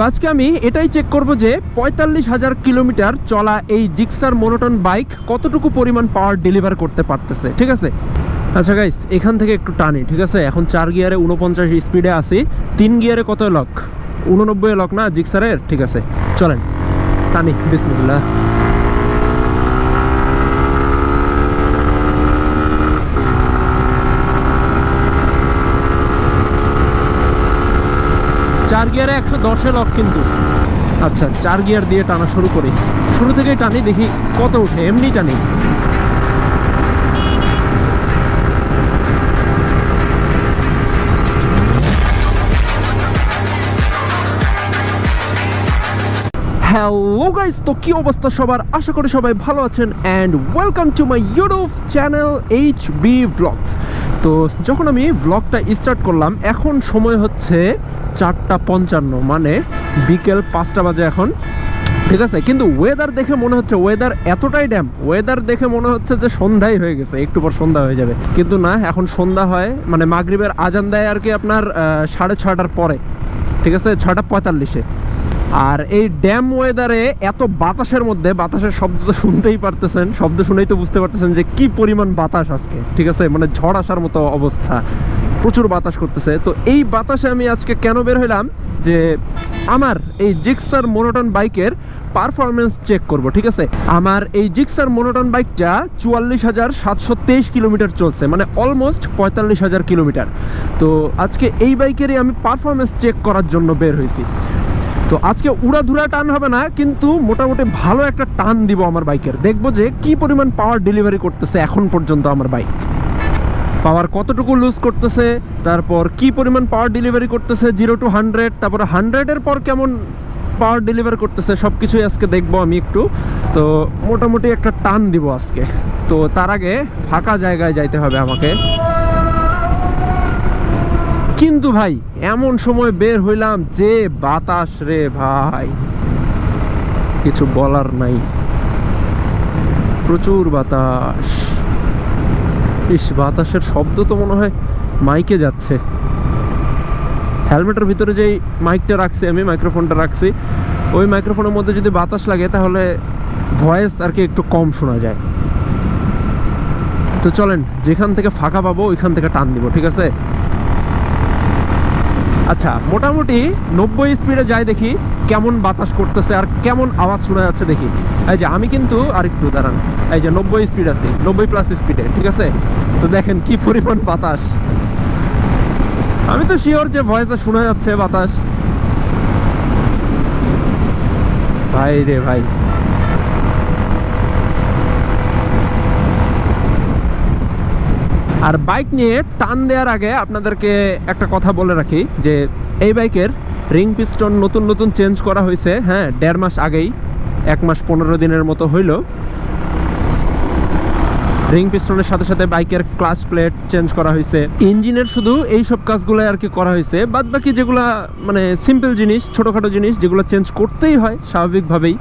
তো আজকে আমি এটাই চেক করব যে পঁয়তাল্লিশ হাজার কিলোমিটার চলা এই জিক্সার মোনোটন বাইক কতটুকু পরিমাণ পাওয়ার ডেলিভার করতে পারতেছে, ঠিক আছে? আচ্ছা গাইস এখান থেকে একটু টানি, ঠিক আছে? এখন চার গিয়ারে উনপঞ্চাশ স্পিডে আসি তিন গিয়ারে কত লক উননব্বই লক না জিক্সারের? ঠিক আছে, চলেন। টানি, বিসমিল্লাহ। চার গিয়ারে একশো দশে লক কিন্তু। আচ্ছা চার গিয়ার দিয়ে টানা শুরু করি। শুরু থেকেই টানি, দেখি কত উঠে, এমনি টানি। হ্যালো গাইস তো কি অবস্থা সবার? আশা করি সবাই ভালো আছেন and welcome to my YouTube channel H B vlogs তো যখন আমি ভ্লগটা স্টার্ট করলাম, এখন সময় হচ্ছে চারটা পঞ্চান্ন মানে বিকেল পাঁচটা বাজে এখন। ঠিক আছে? কিন্তু ওয়েদার দেখে মনে হচ্ছে ওয়েদার এতটাই ড্যাম ওয়েদার দেখে মনে হচ্ছে যে সন্ধ্যাই হয়ে গেছে, একটু পর সন্ধ্যা হয়ে যাবে। কিন্তু না, এখন সন্ধ্যা হয় মানে মাগরিবের আজান দেয় আর কি আপনার সাড়ে ছটার পরে। ঠিক আছে? ছটা পঁয়তাল্লিশে। আর এই ড্যাম ওয়েদারে এত বাতাসের মধ্যে, বাতাসের শব্দ তো শুনতেই পারতেছেন, শব্দ শুনেই তো বুঝতে পারতেছেন যে কি পরিমাণ বাতাস আজকে, ঠিক আছে? মানে ঝড় আসার মতো অবস্থা, প্রচুর বাতাস করতেছে। তো এই বাতাসে আমি আজকে কেন বের হইলাম? যে আমার এই জিক্সার মোনোটন বাইকের পারফরমেন্স চেক করব, ঠিক আছে? আমার এই জিক্সার মোনোটন বাইকটা চুয়াল্লিশ হাজার সাতশো তেইশ কিলোমিটার চলছে মানে অলমোস্ট পঁয়তাল্লিশ হাজার কিলোমিটার। তো আজকে এই বাইকেরই আমি পারফরমেন্স চেক করার জন্য বের হয়েছি। তো আজকে উড়াধুরা টান হবে না, কিন্তু মোটামুটি ভালো একটা টান দিব আমার বাইকের। দেখব যে কি পরিমাণ পাওয়ার ডেলিভারি করতেছে এখন পর্যন্ত আমার বাইক। পাওয়ার কতটুকু লুজ করতেছে, তারপর কি পরিমাণ পাওয়ার ডেলিভারি করতেছে জিরো টু হান্ড্রেড তারপর হান্ড্রেডের পর কেমন পাওয়ার ডেলিভারি করতেছে সব কিছুই আজকে দেখব আমি একটু। তো মোটামুটি একটা টান দিব আজকে। তো তার আগে ফাঁকা জায়গায় যাইতে হবে আমাকে। কিন্তু ভাই, এমন সময় বের হইলাম যে বাতাস রে ভাই। কিছু বলার নাই। প্রচুর বাতাস। ইস, বাতাসের শব্দ তো মনে হয় মাইকে যাচ্ছে। হেলমেটের ভিতরে যেই মাইকটা রাখছি, আমি মাইক্রোফোনটা রাখছি, ওই মাইক্রোফোনের মধ্যে যদি বাতাস লাগে তাহলে ভয়েস আর কি একটু কম শোনা যায়। তো চলেন, যেখান থেকে ফাঁকা পাবো ওইখান থেকে টান দিব, ঠিক আছে? আচ্ছা মোটামুটি নব্বই স্পিডে যাই দেখি কেমন বাতাস করতেছে আর কেমন আওয়াজ শোনা যাচ্ছে দেখি। এই যে আমি কিন্তু আর একটু দাঁড়ান। এই যে নব্বই স্পিড আছে, নব্বই প্লাস স্পিডে ঠিক আছে? তো দেখেন কি পরিমাণ বাতাস। আমি তো শিওর যে ভয়েসে শোনা যাচ্ছে বাতাস। ভাই রে ভাই। আর বাইক নিয়ে টান দেওয়ার আগে আপনাদেরকে একটা কথা বলে রাখি যে এই বাইকের রিং পিস্টন নতুন নতুন চেঞ্জ করা হয়েছে হ্যাঁ দেড় মাস আগেই, এক মাস পনেরো দিনের মতো হইল। রিং পিস্টনের সাথে সাথে বাইকের ক্লাস প্লেট চেঞ্জ করা হয়েছে। ইঞ্জিনের শুধু এই সব কাজগুলো আর কি করা হয়েছে, বাদ বাকি যেগুলা মানে সিম্পল জিনিস, ছোটোখাটো জিনিস, যেগুলো চেঞ্জ করতেই হয় স্বাভাবিকভাবেই।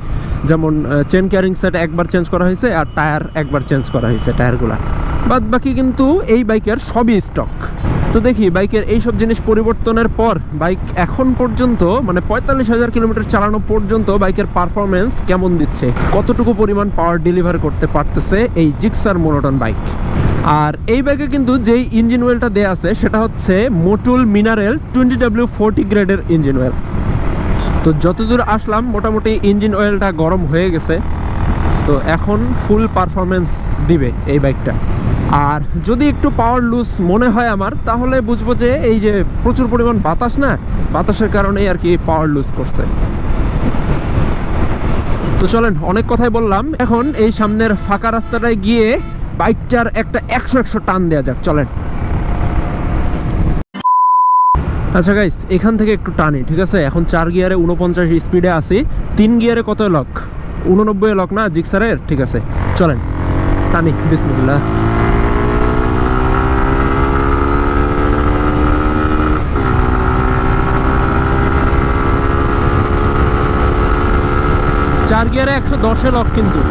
যেমন চেন ক্যারিং সেট একবার চেঞ্জ করা হয়েছে আর টায়ার একবার চেঞ্জ করা হয়েছে, টায়ারগুলা। বাদ বাকি কিন্তু এই বাইকের সবই স্টক তো দেখি, বাইকের এই সব জিনিস পরিবর্তনের পর বাইক এখন পর্যন্ত মানে পঁয়তাল্লিশ হাজার কিলোমিটার চালানো পর্যন্ত বাইকের পারফরমেন্স কেমন দিচ্ছে? কতটুকু পরিমাণ পাওয়ার ডেলিভার করতে পারতেছে এই জিক্সার মোনোটন বাইক? আর এই বাইকে কিন্তু যেই ইঞ্জিন ওয়েলটা দেয়া আছে, সেটা হচ্ছে Motul mineral twenty W forty গ্রেডের ইঞ্জিন ওয়েল তো যতদূর আসলাম, মোটামুটি ইঞ্জিন অয়েলটা গরম হয়ে গেছে। তো এখন ফুল পারফরমেন্স দিবে এই বাইকটা। আর যদি একটু পাওয়ার লুজ মনে হয় আমার, তাহলে বুঝব যে এই যে প্রচুর পরিমাণ বাতাস না, বাতাসের কারণেই আর কি পাওয়ার লুজ করছে। তো চলেন, অনেক কথাই বললাম। এখন এই সামনের ফাঁকা রাস্তাটায় গিয়ে বাইকটার একটা একশো একশো টান দেওয়া যাক, চলেন। আচ্ছা গাইস এখান থেকে একটু টানি, ঠিক আছে? এখন চার গিয়ারে উনপঞ্চাশ স্পিডে আসি তিন গিয়ারে কত লক উননব্বই লক না? জিক্সারের ঠিক আছে, চলেন। টানি, বিসমিল্লাহ। চার গিয়ারে একশো দশে লক কিন্তু।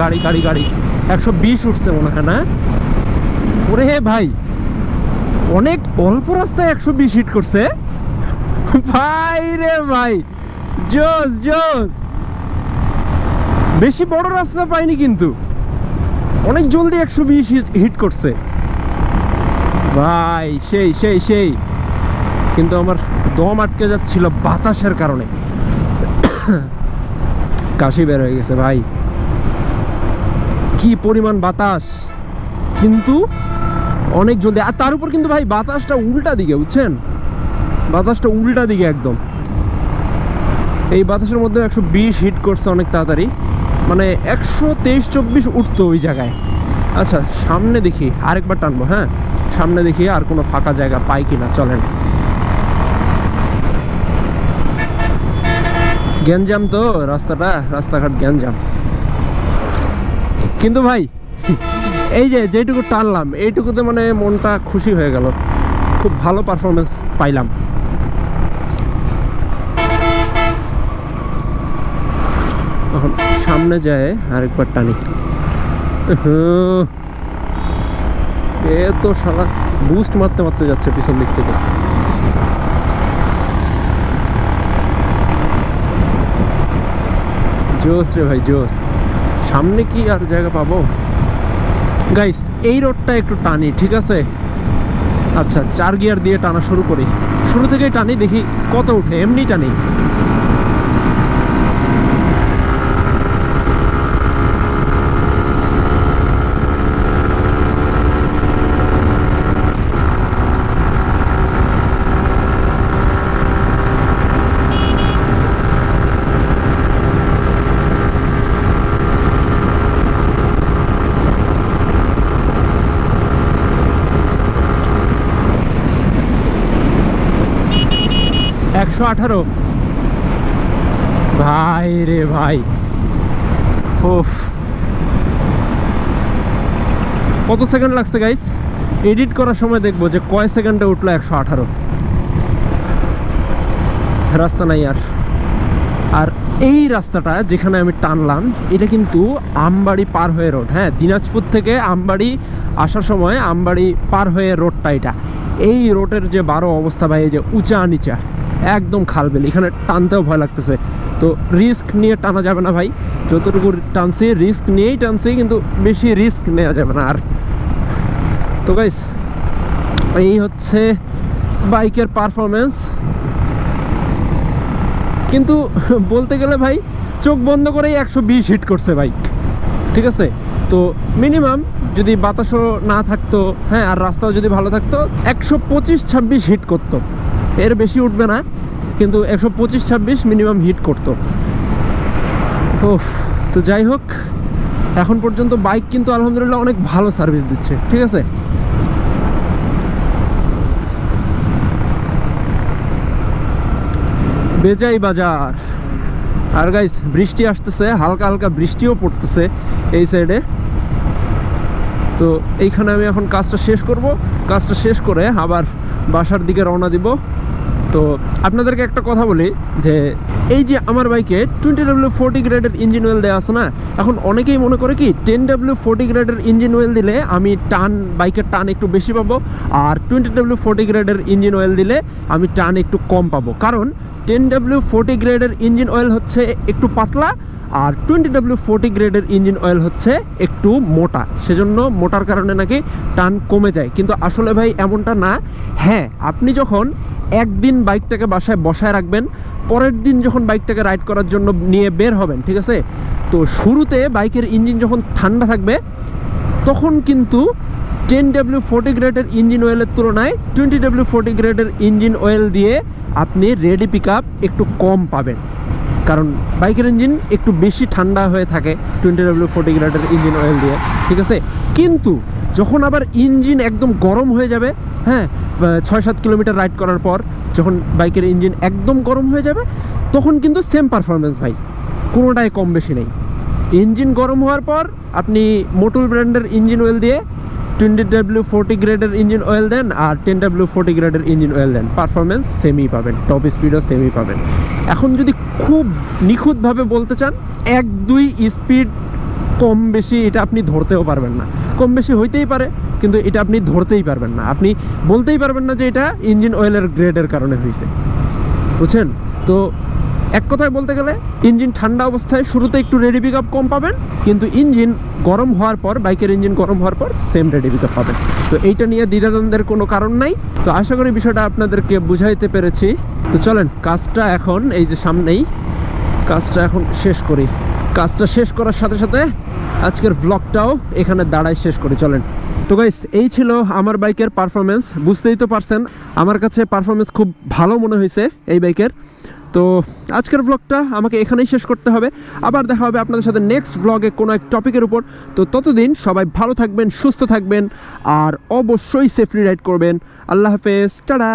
গাড়ি গাড়ি গাড়ি। একশো বিশ উঠছে মনে হয়, না? ওরে হে ভাই, অনেক অল্প রাস্তায় একশো বিশ হিট করছে। ভাই রে ভাই। জোস জোস। বেশি বড় রাস্তা পাইনি কিন্তু। অনেক জলদি একশো বিশ হিট করছে। ভাই, সেই সেই সেই। কিন্তু আমার দম আটকে যাচ্ছিল বাতাসের কারণে। কাশি বের হয়ে গেছে, ভাই। কি পরিমাণ বাতাস। কিন্তু অনেক জলদি আর তার উপর কিন্তু ভাই বাতাসটা উল্টা দিকে, বুঝছেন? বাতাসটা উল্টা দিকে একদম। এই বাতাসের মধ্যে একশো বিশ হিট করছে অনেক তাড়াতাড়ি। মানে একশো তেইশ চব্বিশ উঠতো ওই জায়গায়। আচ্ছা সামনে দেখি, আরেকবার টানবো হ্যাঁ? সামনে দেখি আর কোনো ফাঁকা জায়গা পাই কি কিনা, চলেন। গ্যাঞ্জাম তো, রাস্তাটা, রাস্তাঘাট গ্যাঞ্জাম। কিন্তু ভাই, এই যে যেটুকু টানলাম, এইটুকুতে মানে মনটা খুশি হয়ে গেল। খুব ভালো পারফরমেন্স পাইলাম। এখন সামনে যায় আরেকবার টানি। এ তো সারা বুস্ট মারতে মারতে যাচ্ছে পিছন দিক থেকে। জোস রে ভাই জোস সামনে কি আর জায়গা পাবো? গাইস এই রোডটা একটু টানি, ঠিক আছে? আচ্ছা চার গিয়ার দিয়ে টানা শুরু করি। শুরু থেকেই টানি, দেখি কত উঠে। এমনি টানি। একশো আঠারো। ভাই রে ভাই। ওফ কত সেকেন্ড লাগছে গাইস এডিট করার সময় দেখব যে কয় সেকেন্ডে উঠল একশো আঠারো। রাস্তা নাই আর। আর এই রাস্তাটা যেখানে আমি টানলাম, এটা কিন্তু আমবাড়ি পার হয়ে রোড। হ্যাঁ দিনাজপুর থেকে আমবাড়ি আসার সময় আমবাড়ি পার হয়ে রোডটা এটা। এই রোডের যে বারো অবস্থা ভাই, এই যে উঁচা নিচা। একদম খালবেল এখানে টানতেও ভয় লাগতেছে। তো রিস্ক নিয়ে টানা যাবে না ভাই। যতটুকু টানছি রিস্ক নিয়েই টানছি, কিন্তু বেশি রিস্ক নেওয়া যাবে না আর। তো গাইস এই হচ্ছে বাইকের পারফরমেন্স কিন্তু বলতে গেলে ভাই, চোখ বন্ধ করেই একশো বিশ হিট করছে বাইক ঠিক আছে? তো মিনিমাম যদি বাতাসও না থাকতো হ্যাঁ আর রাস্তাও যদি ভালো থাকতো, একশো পঁচিশ, ছাব্বিশ হিট করতো। এর বেশি উঠবে না, কিন্তু একশো পঁচিশ ছাব্বিশ মিনিমাম হিট করতো। ওফ তো যাই হোক, এখন পর্যন্ত বাইক কিন্তু আলহামদুলিল্লাহ অনেক ভালো সার্ভিস দিচ্ছে, ঠিক আছে? বেজাই বাজার। আর গাইস বৃষ্টি আসতেছে, হালকা হালকা বৃষ্টিও পড়তেছে এই সাইডে তো এইখানে আমি এখন কাজটা শেষ করব। কাজটা শেষ করে আবার বাসার দিকে রওনা দিব। তো আপনাদেরকে একটা কথা বলি, যে এই যে আমার বাইকে টোয়েন্টি ডাব্লিউ ফোর্টি গ্রেডের ইঞ্জিন অয়েল দেওয়া আছে না, এখন অনেকেই মনে করে কি, টেন ডাব্লিউ ফোর্টি গ্রেডের ইঞ্জিন অয়েল দিলে আমি টান, বাইকের টান একটু বেশি পাবো, আর টোয়েন্টি ডাব্লিউ ফোর্টি গ্রেডের ইঞ্জিন অয়েল দিলে আমি টান একটু কম পাবো। কারণ টেন ডাব্লিউ ফোর্টি গ্রেডের ইঞ্জিন অয়েল হচ্ছে একটু পাতলা আর টোয়েন্টি ডাব্লিউ ফোর্টি গ্রেডের ইঞ্জিন অয়েল হচ্ছে একটু মোটা। সেজন্য মোটার কারণে নাকি টান কমে যায়। কিন্তু আসলে ভাই, এমনটা না। হ্যাঁ আপনি যখন একদিন বাইকটাকে বাসায় বসায় রাখবেন, পরের দিন যখন বাইকটাকে রাইড করার জন্য নিয়ে বের হবেন, ঠিক আছে? তো শুরুতে বাইকের ইঞ্জিন যখন ঠান্ডা থাকবে, তখন কিন্তু টেন ডাব্লিউ ফোর্টি গ্রেডের ইঞ্জিন অয়েলের তুলনায় টোয়েন্টি ডাব্লিউ ফোর্টি গ্রেডের ইঞ্জিন অয়েল দিয়ে আপনি রেডি পিক একটু কম পাবেন। কারণ বাইকের ইঞ্জিন একটু বেশি ঠান্ডা হয়ে থাকে টোয়েন্টি ডাব্লিউ ফোর্টি গ্রেডের ইঞ্জিন অয়েল দিয়ে, ঠিক আছে? কিন্তু যখন আবার ইঞ্জিন একদম গরম হয়ে যাবে হ্যাঁ ছয় সাত কিলোমিটার রাইড করার পর যখন বাইকের ইঞ্জিন একদম গরম হয়ে যাবে, তখন কিন্তু সেম পারফরমেন্স ভাই, কোনোটাই কম বেশি নেই। ইঞ্জিন গরম হওয়ার পর আপনি মোটুল ব্র্যান্ডের ইঞ্জিন অয়েল দিয়ে টোয়েন্টি ডাব্লিউ ফোর্টি গ্রেডের ইঞ্জিন অয়েল দেন আর টেন ডাব্লিউ ফোর্টি গ্রেডের ইঞ্জিন অয়েল দেন পারফরমেন্স সেমই পাবেন টপ স্পিডও সেমই পাবেন। এখন যদি খুব নিখুঁতভাবে বলতে চান, এক দুই স্পিড কম বেশি এটা আপনি ধরতেও পারবেন না। কম বেশি হইতেই পারে, কিন্তু এটা আপনি ধরতেই পারবেন না। আপনি বলতেই পারবেন না যে এটা ইঞ্জিন অয়েলের গ্রেডের কারণে হয়েছে বুঝছেন? তো এক কথায় বলতে গেলে, ইঞ্জিন ঠান্ডা অবস্থায় শুরুতে একটু রেডি পিক কম পাবেন, কিন্তু ইঞ্জিন গরম হওয়ার পর, বাইকের ইঞ্জিন গরম হওয়ার পর সেম রেডি পিক পাবেন। তো এইটা নিয়ে দ্বিধাদ্বন্দ্বের কোনো কারণ নাই। তো আশা করি বিষয়টা আপনাদেরকে বুঝাইতে পেরেছি। তো চলেন, কাজটা এখন, এই যে সামনেই, কাজটা এখন শেষ করি। কাজটা শেষ করার সাথে সাথে আজকের ব্লগটাও এখানে দাঁড়ায় শেষ করি, চলেন। তো গাইস এই ছিল আমার বাইকের পারফরমেন্স বুঝতেই তো পারছেন, আমার কাছে পারফরমেন্স খুব ভালো মনে হয়েছে এই বাইকের। তো আজকের ব্লগটা আমাকে এখানেই শেষ করতে হবে। আবার দেখা হবে আপনাদের সাথে নেক্সট ব্লগে কোনো এক টপিকের উপর। তো ততদিন সবাই ভালো থাকবেন, সুস্থ থাকবেন, আর অবশ্যই সেফলি রাইড করবেন। আল্লাহ হাফেজ, টাটা!